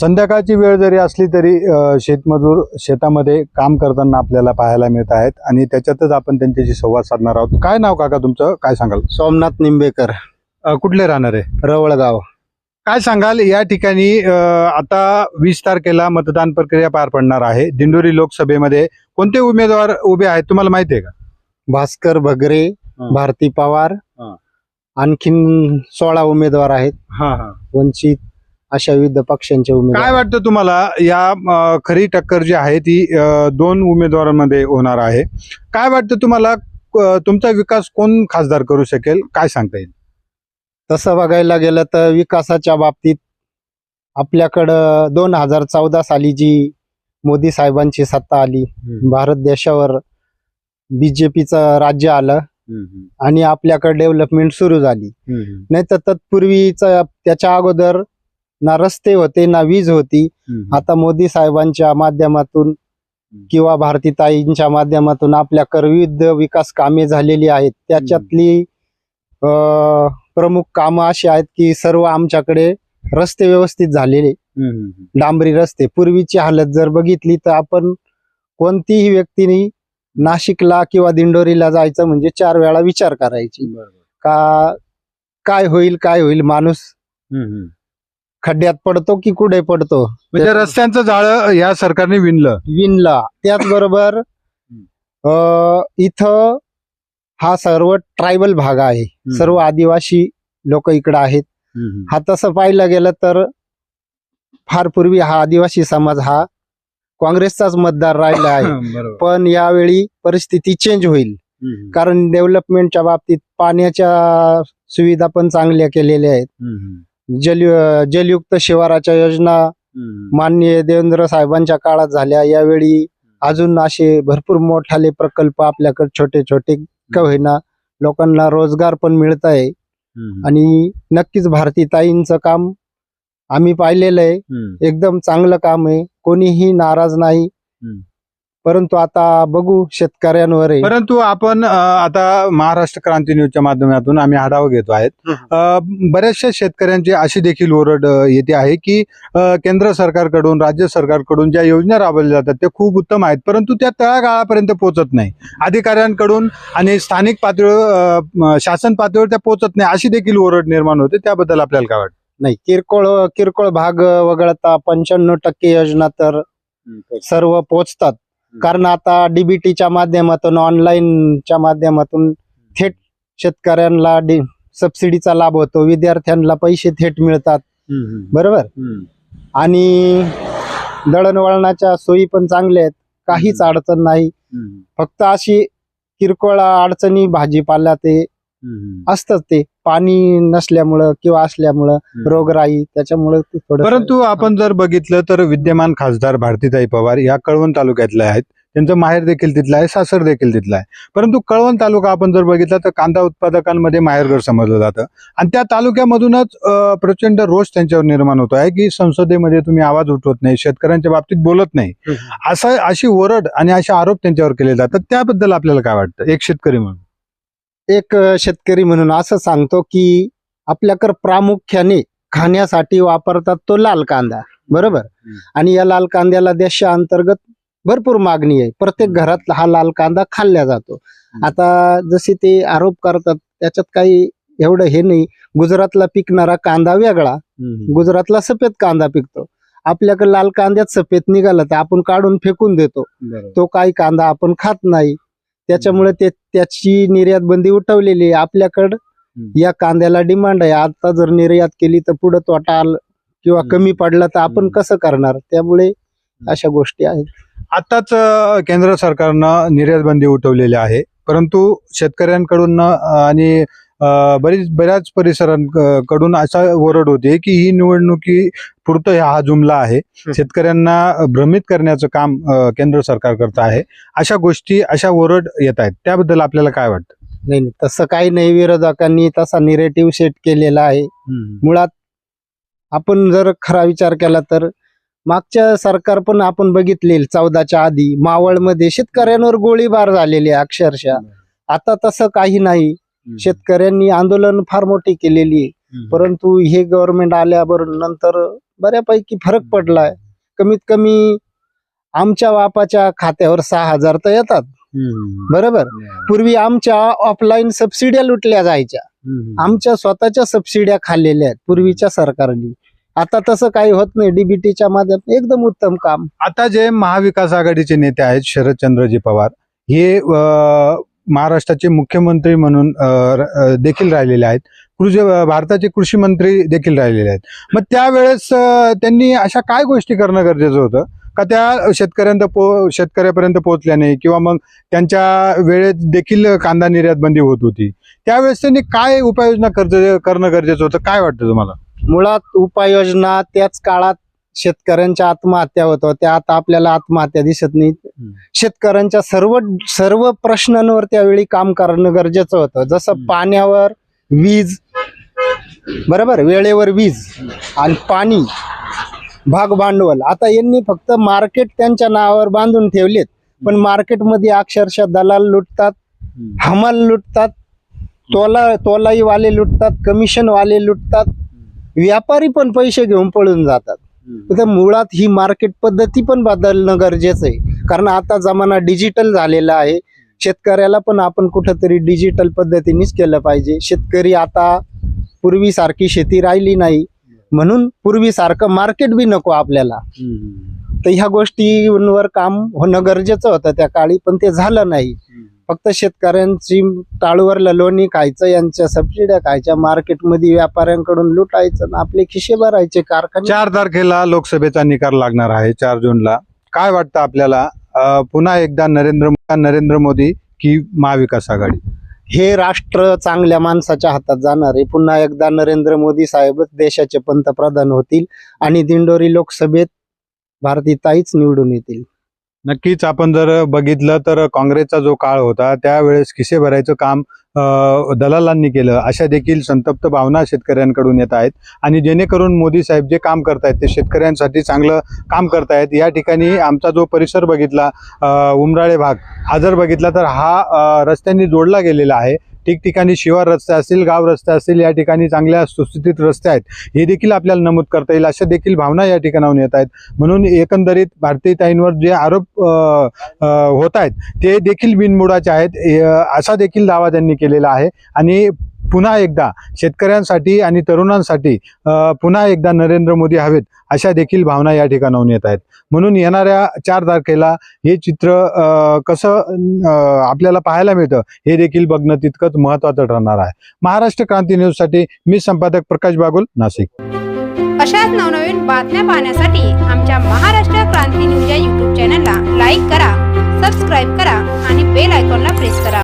संध्याकाळची वेळ जरी असली तरी शेतमजूर शेतामध्ये काम करताना आपल्याला पाहायला मिळत आहेत आणि त्याच्यातच आपण त्यांच्याशी संवाद साधणार आहोत. काय नाव काका तुमचं? काय सांगाल? सोमनाथ निंबेकर. कुठले राहणार? आहे रवळगाव. काय सांगाल? या ठिकाणी आता वीस तारखेला मतदान प्रक्रिया पार पडणार आहे. दिंडोरी लोकसभेमध्ये कोणते उमेदवार उभे आहेत तुम्हाला माहिती आहे का? भास्कर भगरे. भारती पवार. आणखीन सोळा उमेदवार आहेत. हा हा. वंचित अशा विविध पक्षांचे काय उमेदवार वाटतं तुम्हाला? या अ, खरी टक्कर जी आहे ती अ, दोन उमेदवारांमध्ये होणार आहे. काय वाटतं तुम्हाला? अ, तुमचा विकास कोण खासदार करू शकेल? काय सांगता येईल? तसं बघायला गेलं तर विकासाच्या बाबतीत आपल्याकडं दोन हजार चौदा साली जी मोदी साहेबांची सत्ता आली भारत देशावर बीजेपीचं राज्य आलं आणि आपल्याकडे डेव्हलपमेंट सुरू झाली. नाही तर तत्पूर्वीच त्याच्या अगोदर ना रस्ते होते ना वीज होती. आता मोदी साहेबांच्या माध्यमातून किंवा भारतीताईंच्या माध्यमातून आपल्याकडे विविध विकास कामे झालेली आहेत. त्याच्यातली प्रमुख कामं अशी आहेत की सर्व आमच्याकडे रस्ते व्यवस्थित झालेले. डांबरी रस्ते. पूर्वीची हालत जर बघितली तर आपण कोणतीही व्यक्तीने नाशिकला किंवा दिंडोरीला जायचं म्हणजे चार वेळा विचार करायची. का काय होईल काय होईल माणूस खड्ड्यात पडतो की कुठे पडतो? म्हणजे रस्त्यांचं जाळं या सरकारने विणलं. विणला. त्याचबरोबर इथं हा सर्व ट्रायबल भाग आहे. सर्व आदिवासी लोक इकडे आहेत. हा तसं पाहिलं गेलं तर फार पूर्वी हा आदिवासी समाज हा काँग्रेसचाच मतदार राहिला आहे. पण यावेळी परिस्थिती चेंज होईल. कारण डेव्हलपमेंटच्या बाबतीत पाण्याच्या सुविधा पण चांगल्या केलेल्या आहेत. जल जलयुक्त शिवाराच्या योजना माननीय देवेंद्र साहेबांच्या काळात झाल्या. यावेळी अजून असे भरपूर मोठाले प्रकल्प आपल्याकडे छोटे छोटे का होईना लोकांना रोजगार पण मिळत आहे. आणि नक्कीच भारतीताईंचं काम आम्ही पाहिलेलं आहे. एकदम चांगलं काम आहे. कोणीही नाराज नाही. परंतु आता बघू शेतकऱ्यांवर आहे. परंतु आपण अ, आता महाराष्ट्र क्रांती न्यूजच्या माध्यमातून आम्ही आढावा घेतो आहेत. अ, बऱ्याचशा शेतकऱ्यांची अशी देखील ओरड अ, येते आहे की अ, केंद्र सरकारकडून राज्य सरकारकडून ज्या योजना राबवल्या जातात त्या खूप उत्तम आहेत. परंतु त्या तळागाळापर्यंत पोहोचत नाही. अधिकाऱ्यांकडून आणि स्थानिक पातळीवर अ, म, शासन पातळीवर त्या पोहोचत नाही. अशी देखील ओरड निर्माण होते. त्याबद्दल आपल्याला काय वाटतं? नाही किरकोळ किरकोळ भाग वगळता पंच्याण्णव टक्के योजना तर सर्व पोचतात. कारण आता डीबीटीच्या माध्यमातून ऑनलाईनच्या माध्यमातून थेट शेतकऱ्यांना सबसिडीचा लाभ होतो. विद्यार्थ्यांना पैसे थेट मिळतात. बरोबर? आणि दळणवळणाच्या सोयी पण चांगल्या आहेत. काहीच अडचण नाही. फक्त अशी किरकोळ अडचणी भाजीपाला ते असतच ते. पाणी नसल्यामुळं किंवा असल्यामुळं रोगराई त्याच्यामुळे परंतु आपण जर बघितलं तर विद्यमान खासदार भारतीताई पवार या कळवण तालुक्यातल्या आहेत. त्यांचं माहेर देखील तिथलं आहे सासर देखील तिथलं आहे. परंतु कळवण तालुका आपण जर बघितला तर कांदा उत्पादकांमध्ये माहेरघर समजलं जातं. आणि त्या तालुक्यामधूनच प्रचंड रोष त्यांच्यावर निर्माण होतो. आहे की संसदेमध्ये तुम्ही आवाज उठवत नाही शेतकऱ्यांच्या बाबतीत बोलत नाही. असं अशी ओरड आणि असे आरोप त्यांच्यावर केले जातात. त्याबद्दल आपल्याला काय वाटतं? एक शेतकरी म्हणून. एक शेतकरी म्हणून असं सांगतो की आपल्याकडे प्रामुख्याने खाण्यासाठी वापरतात तो लाल कांदा. बरोबर? आणि या लाल कांद्याला देशांतर्गत भरपूर मागणी आहे. प्रत्येक घरात हा लाल कांदा खाल्ला जातो. आता जसे ते आरोप करतात त्याच्यात काही एवढं हे नाही. गुजरातला पिकणारा कांदा वेगळा. गुजरातला सफेद कांदा पिकतो. आपल्याकडे लाल कांद्यात सफेद निघाला तर आपण काढून फेकून देतो. तो काही कांदा आपण खात नाही. त्याच्यामुळे ते त्याची निर्यात बंदी उठवलेली आहे आपल्याकडं. या कांद्याला डिमांड आहे आता जर निर्यात केली तर पुढे तोटा आला किंवा. कमी पडला तर आपण. कसं करणार त्यामुळे अशा गोष्टी आहेत आताच केंद्र सरकारनं निर्यात बंदी उठवलेली आहे परंतु शेतकऱ्यांकडून आणि बरीच बऱ्याच परिसरांकडून असा ओरड होते की ही निवडणुकी पुरतं हा जुमला आहे. शेतकऱ्यांना भ्रमित करण्याचं काम केंद्र सरकार करत आहे. अशा गोष्टी अशा ओरड येत आहेत. त्याबद्दल आपल्याला काय वाटतं? नाही नाही, तसं काही नाही विरोधकांनी तसा निरेटिव्ह सेट केलेला आहे. मुळात आपण जर खरा विचार केला तर मागच्या सरकार पण आपण बघितले चौदाच्या आधी मावळमध्ये शेतकऱ्यांवर गोळीबार झालेली अक्षरशः. आता तसं काही नाही. शेतकऱ्यांनी आंदोलन फार मोठी केलेली आहे. परंतु हे गव्हर्नमेंट आल्याबरोबर नंतर बऱ्यापैकी फरक पडलाय. कमीत कमी आमच्या बापाच्या खात्यावर सहा हजार तर येतात. बरोबर? पूर्वी आमच्या ऑफलाईन सबसिड्या लुटल्या जायच्या. आमच्या स्वतःच्या सबसिड्या खाल्लेल्या आहेत पूर्वीच्या सरकारने. आता तसं काही होत नाही. डीबीटीच्या माध्यमातून एकदम उत्तम काम. आता जे महाविकास आघाडीचे नेते आहेत शरदचंद्रजी पवार हे महाराष्ट्राचे मुख्यमंत्री म्हणून र- देखील राहिलेले आहेत. कृषी भारताचे कृषी मंत्री देखील राहिलेले आहेत. मग त्यावेळेस त्यांनी अशा काय गोष्टी करणं गरजेचं होतं? का त्या शेतकऱ्यांत पो शेतकऱ्यापर्यंत पोहोचल्याने नाही किंवा मग त्यांच्या वेळेत देखील कांदा निर्यात बंदी होत होती? त्यावेळेस त्यांनी काय उपाययोजना कर्ज करणं गरजेचं होतं? काय वाटतं तुम्हाला? मुळात उपाययोजना त्याच काळात शेतकऱ्यांच्या आत्महत्या होत होत्या आता आपल्याला आत्महत्या दिसत नाही शेतकऱ्यांच्या सर्व सर्व प्रश्नांवर त्यावेळी काम करणं गरजेचं होतं. जसं. पाण्यावर वीज बरोबर? वेळेवर वीज आणि पाणी भाग भांडवल. आता यांनी फक्त मार्केट त्यांच्या नावावर बांधून ठेवलेत. पण मार्केटमध्ये अक्षरशः दलाल लुटतात हमाल लुटतात तोला तोलाई वाले लुटतात कमिशन वाले लुटतात व्यापारी पण पैसे घेऊन पळून जातात. तर मुळात ही मार्केट पद्धती पण बदलणं गरजेचं आहे. कारण आता जमाना डिजिटल झालेला आहे. शेतकऱ्याला पण आपण कुठंतरी डिजिटल पद्धतीनेच केलं पाहिजे. शेतकरी आता पूर्वीसारखी शेती राहिली नाही. म्हणून पूर्वीसारखं मार्केट बी नको आपल्याला. तर ह्या गोष्टींवर काम होणं गरजेचं होतं त्या काळी पण ते झालं नाही. फक्त शेतकऱ्यांची टाळूवर लोणी खायचं यांच्या सबसिड्या खायच्या मार्केटमध्ये व्यापाऱ्यांकडून लुटायचं आणि आपले खिशे भरायचे कारखाने. चार तारखेला लोकसभेचा निकाल लागणार आहे चार जूनला. काय वाटतं आपल्याला? पुन्हा एकदा नरेंद्र नरेंद्र मोदी की महाविकास आघाडी? हे राष्ट्र चांगल्या माणसाच्या हातात जाणार आहे. पुन्हा एकदा नरेंद्र मोदी साहेबच देशाचे पंतप्रधान होतील आणि दिंडोरी लोकसभेत भारतीय ताईच निवडून येतील. नक्कीच आपण जर बघितलं तर काँग्रेसचा जो काळ होता त्यावेळेस खिसे भरायचं काम दलालांनी केलं. अशा देखील संतप्त भावना शेतकऱ्यांकडून येत आहेत. आणि जेणेकरून मोदी साहेब जे काम करतायत ते शेतकऱ्यांसाठी चांगलं काम करतायत. या ठिकाणी आमचा जो परिसर बघितला उमराळे भाग हा जर बघितला तर हा रस्त्यांनी जोडला गेलेला आहे. ठिकठिकाणी शिवार रस्ते असतील गाव रस्ते असतील या ठिकाणी चांगल्या सुस्थितीत रस्ते आहेत हे देखील आपल्याला नमूद करता येईल. अशा देखील भावना या ठिकाणाहून येत आहेत. म्हणून एकंदरीत भारतीय ताईंवर जे आरोप होत आहेत ते देखील बिनमुडाचे आहेत. असा देखील दावा त्यांनी केलेला आहे. आणि पुन्हा एकदा शेतकऱ्यांसाठी आणि तरुणांसाठी पुन्हा एकदा नरेंद्र मोदी हवेत अशा देखील भावना या ठिकाणाहून येत आहेत. म्हणून येणाऱ्या चार तारखेला हे चित्र कसं आपल्याला पाहायला मिळतं हे देखील बघणं तितकंच महत्वाचं ठरणार आहे. महाराष्ट्र क्रांती न्यूजसाठी मी संपादक प्रकाश बागुल नाशिक. अशाच नवनवीन बातम्या पाहण्यासाठी आमच्या महाराष्ट्र क्रांती न्यूज या यूट्यूब चॅनलला लाईक करा सबस्क्राईब करा आणि बेल आयकॉनला प्रेस करा.